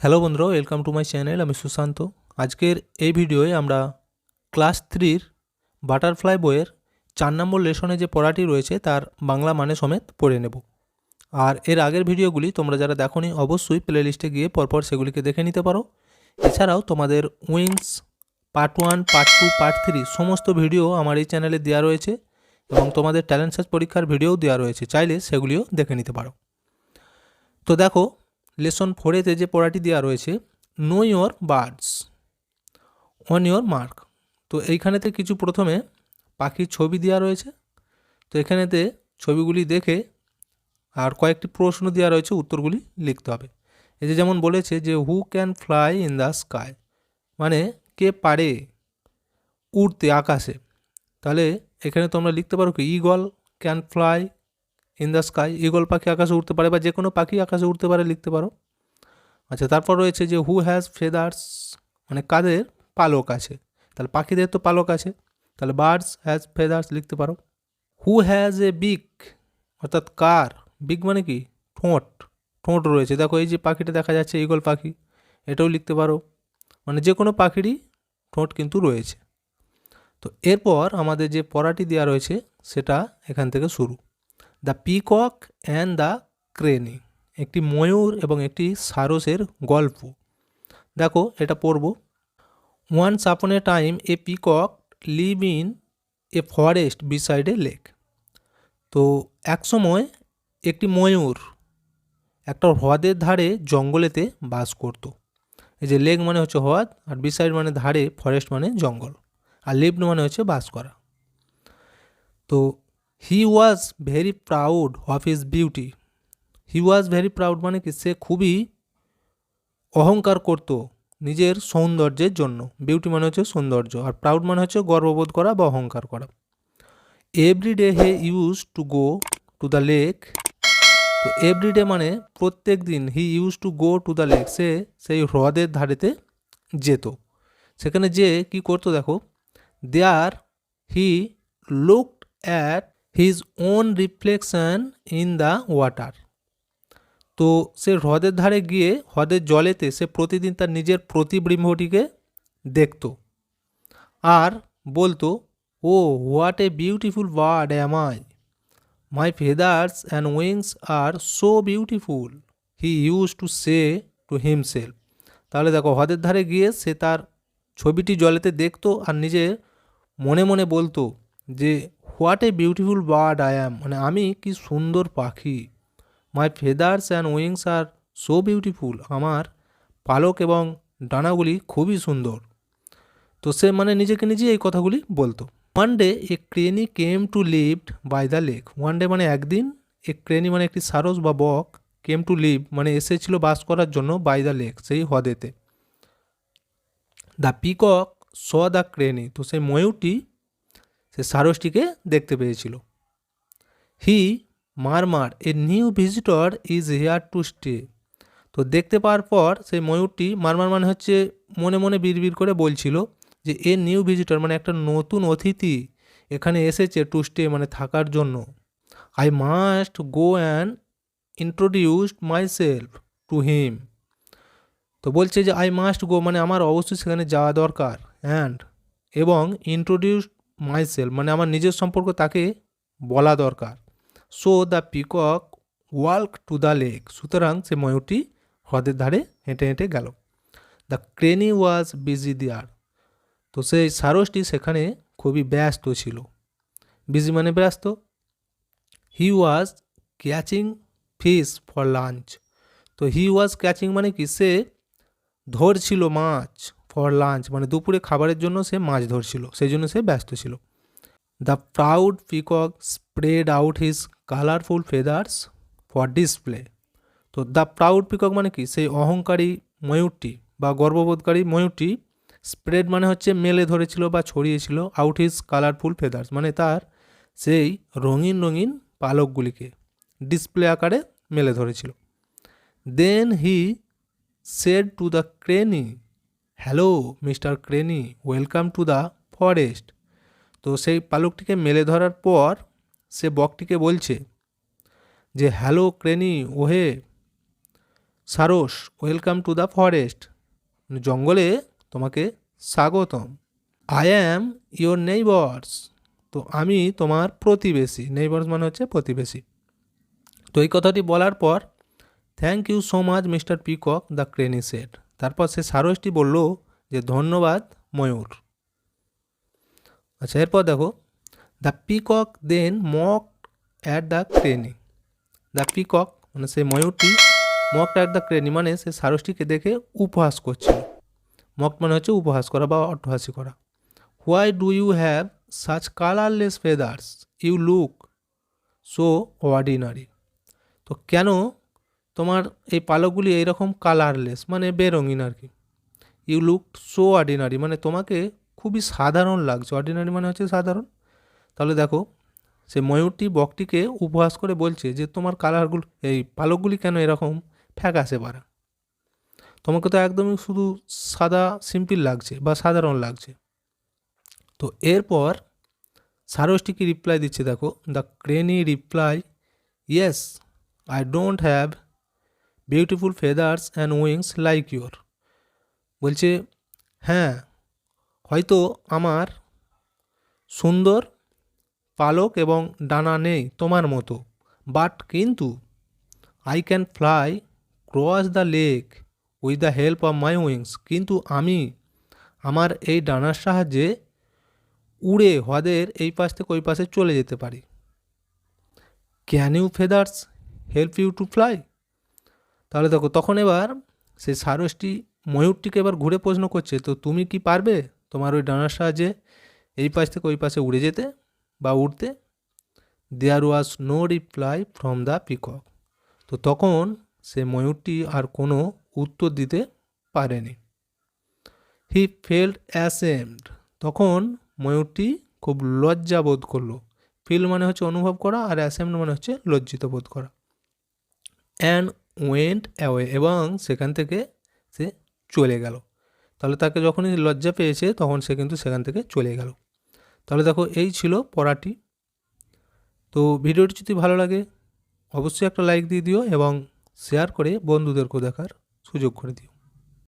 Hello বন্ধুরা welcome to my channel আমি সুশান্ত। আজকের এই ভিডিওয়ে আমরা ক্লাস থ্রির বাটারফ্লাই বইয়ের চার নম্বর লেসনে যে পড়াটি রয়েছে, তার বাংলা মানে সমেত পড়ে নেব। আর এর আগের ভিডিওগুলি তোমরা যারা দেখোনি, অবশ্যই প্লে লিস্টে গিয়ে পরপর সেগুলিকে দেখে নিতে পারো। এছাড়াও তোমাদের wings part one part two part three সমস্ত ভিডিও আমার এই চ্যানেলে দেওয়া রয়েছে এবং তোমাদের ট্যালেন্ট সার্চ পরীক্ষার ভিডিওও দেওয়া রয়েছে। চাইলে সেগুলিও দেখে নিতে পারো। তো দেখো লেসন ফোরেতে যে পড়াটি দেওয়া রয়েছে know your birds on your mark তো এইখানেতে কিছু প্রথমে পাখির ছবি দেওয়া রয়েছে। তো এখানেতে ছবিগুলি দেখে আর কয়েকটি প্রশ্ন দেওয়া রয়েছে, উত্তরগুলি লিখতে হবে। এই যে যেমন বলেছে যে who can fly in the sky মানে কে পারে উড়তে আকাশে? তাহলে এখানে তোমরা লিখতে পারো কি eagle can fly in the sky eagle পাখি আকাশে উঠতে পারে বা যে কোনো পাখি আকাশে উঠতে পারে, লিখতে পারো। আচ্ছা তারপর রয়েছে যে হু হ্যাজ ফেদার্স মানে কাদের পালক আছে। তাহলে পাখিদের তো পালক আছে। তাহলে বার্ডস হ্যাজ ফেদার্স লিখতে পারো। হু হ্যাজ এ বিগ অর্থাৎ কার বিগ মানে কি? ঠোঁট ঠোঁট রয়েছে। দেখো, এই যে পাখিটা দেখা যাচ্ছে ইগল পাখি, এটাও লিখতে পারো। মানে যে কোনো পাখিরই ঠোঁট কিন্তু রয়েছে। তো এরপর আমাদের যে পড়াটি দেওয়া রয়েছে, সেটা এখান থেকে শুরু। The peacock and the crane, একটি ময়ূর এবং একটি সারসের গল্প। দেখো, এটা পড়ব। Once upon a time a peacock live in a forest beside a lake তো একসময় একটি ময়ূর একটা হ্রদের ধারে জঙ্গলেতে বাস করত। এই যে লেক মানে হচ্ছে হ্রদ, আর বিসাইড মানে ধারে ফরেস্ট মানে জঙ্গল, আর লিভড মানে হচ্ছে বাস করা। তো he was very proud of his beauty he was very proud মানে কি? সে খুবই অহংকার করত নিজের সৌন্দর্যের জন্য। বিউটি মানে হচ্ছে সৌন্দর্য আর প্রাউড মানে হচ্ছে গর্ববোধ করা বা অহংকার করা। Every day he use to go to the lake তো এভরিডে মানে প্রত্যেক দিন he use to go to the lake সে সেই হ্রদের ধারেতে যেত। সেখানে যে কি করতো দেখো? There he looked at his own reflection in the water তো সে হ্রদের ধারে গিয়ে হ্রদের জলেতে সে প্রতিদিন তার নিজের প্রতিবিম্বটিকে দেখত আর বলতো, ও what a beautiful bird am I my feathers and wings are so beautiful he use to say to himself তাহলে দেখো, হ্রদের ধারে গিয়ে সে তার ছবিটি জলেতে দেখতো আর নিজে মনে মনে বলতো যে what a beautiful bird I am মানে আমি কি সুন্দর পাখি। My feathers and wings are so beautiful আমার পালক এবং ডানাগুলি খুবই সুন্দর। তো সে মানে নিজেকে নিজে এই কথাগুলি বলতো। One day a crane came to lived by the lake one day মানে একদিন এ ক্রেনি মানে একটি সারস বা বক কেম টু লিভ মানে এসেছিল বাস করার জন্য বাই দ্য লেক সেই হ্রদেতে। The peacock saw the crane তো সেই ময়ূরটি সে সারসটিকে দেখতে পেয়েছিল। He murmur, a new visitor is here to stay. তো দেখতে পাওয়ার পর সেই ময়ূরটি, মারমার মানে হচ্ছে মনে মনে বিড়বিড় করে বলছিল যে, এ নিউ ভিজিটর মানে একটা নতুন অতিথি এখানে এসেছে টু স্টে মানে থাকার জন্য। I must go and introduce myself to him. তো বলছে যে, আই মাস্ট গো মানে আমার অবশ্যই সেখানে যাওয়া দরকার অ্যান্ড এবং ইন্ট্রোডিউস মাই সেলফ মানে আমার নিজের সম্পর্ক তাকে বলা দরকার। So the peacock walk to the lake সুতরাং সে ময়ূরটি হ্রদের ধারে হেঁটে হেঁটে গেল। দ্য ক্রেনি ওয়াজ বিজি দেয়ার তো সেই সারসটি সেখানে খুবই ব্যস্ত ছিল। বিজি মানে ব্যস্ত। He was catching fish for lunch তো হি ওয়াজ ক্যাচিং মানে কি? সে ধরছিল মাছ। ফর লাঞ্চ মানে দুপুরে খাবারের জন্য সে মাছ ধরছিল, সেই জন্য সে ব্যস্ত ছিল। The proud peacock spread out his colourful feathers for display তো দ্য প্রাউড পিকক মানে কি? সেই অহংকারী ময়ূরটি বা গর্ববোধকারী ময়ূরটি স্প্রেড মানে হচ্ছে মেলে ধরেছিল বা ছড়িয়েছিল আউট হিজ কালারফুল ফেদার্স মানে তার সেই রঙিন রঙিন পালকগুলিকে ডিসপ্লে আকারে মেলে ধরেছিল। Then he said to the crane hello, mister crane, welcome to the forest. তো সেই পালকটিকে মেলে ধরার পর সে বকটিকে বলছে যে, হ্যালো ক্রেনি, ওহে সারস, ওয়েলকাম টু দ্য ফরেস্ট। জঙ্গলে তোমাকে স্বাগতম। I am your neighbours. তো আমি তোমার প্রতিবেশী। নেইবার্স মানে হচ্ছে প্রতিবেশী। তো এই কথাটি বলার পর, thank you so much, mister peacock the crane said তারপর সে সারসটি বলল যে, ধন্যবাদ, ময়ূর। আচ্ছা এরপর দেখো, the peacock then mock at the crane the peacock মানে সেই ময়ূরটি মক অ্যাট দ্য ক্রেনি মানে সে সারসটিকে দেখে উপহাস করছিল। মক মানে হচ্ছে উপহাস করা বা অট্টহাসি করা। Why do you have such colourless feathers? You look so ordinary. তো কেন তোমার এই পালকগুলি এইরকম কালারলেস মানে বেরঙিন আর কি। ইউ লুক সো অর্ডিনারি মানে তোমাকে খুবই সাধারণ লাগছে। অর্ডিনারি মানে হচ্ছে সাধারণ। তাহলে দেখো, সে ময়ূরটি বকটিকে উপহাস করে বলছে যে, তোমার কালারগুলো এই পালকগুলি কেন এরকম ফ্যাকাশে পারা তোমাকে তো একদমই শুধু সাদা সিম্পল লাগছে বা সাধারণ লাগছে। তো এরপর সারসটি কি রিপ্লাই দিচ্ছে, দেখো the crane reply yes I don't have beautiful feathers and wings like your বলছে হ্যাঁ হয়তো আমার সুন্দর পালক এবং ডানা নেই তোমার মতো বাট কিন্তু I can fly cross the lake with the help of my wings কিন্তু আমি আমার এই ডানার সাহায্যে উড়ে হ্রদের এই পাশ থেকে ওই পাশে চলে যেতে পারি। Can you feathers help you to fly তাহলে দেখো, তখন এবার সেই সারসটি ময়ূরটিকে এবার ঘুরে প্রশ্ন করছে, তো তুমি কি পারবে তোমার ওই ডানার সাহায্যে এই পাশ থেকে ওই পাশে উড়ে যেতে বা উঠতে there was no reply from the peacock তো তখন সে ময়ূরটি আর কোনো উত্তর দিতে পারেনি। হি ফেল্ড অ্যাসেমড তখন ময়ূরটি খুব লজ্জা বোধ করল। ফিল মানে হচ্ছে অনুভব করা আর অ্যাসেমড মানে হচ্ছে লজ্জিত বোধ করা। অ্যান্ড ওয়েন্ট অ্যাওয়ে এবং সেখান থেকে সে চলে গেল। তাহলে তাকে যখনই লজ্জা পেয়েছে, তখন সে কিন্তু সেখান থেকে চলে গেল। তাহলে দেখো, এই ছিল পড়াটি। তো ভিডিওটি যদি ভালো লাগে, অবশ্যই একটা লাইক দিয়ে দিও এবং শেয়ার করে বন্ধুদেরকেও দেখার সুযোগ করে দিও।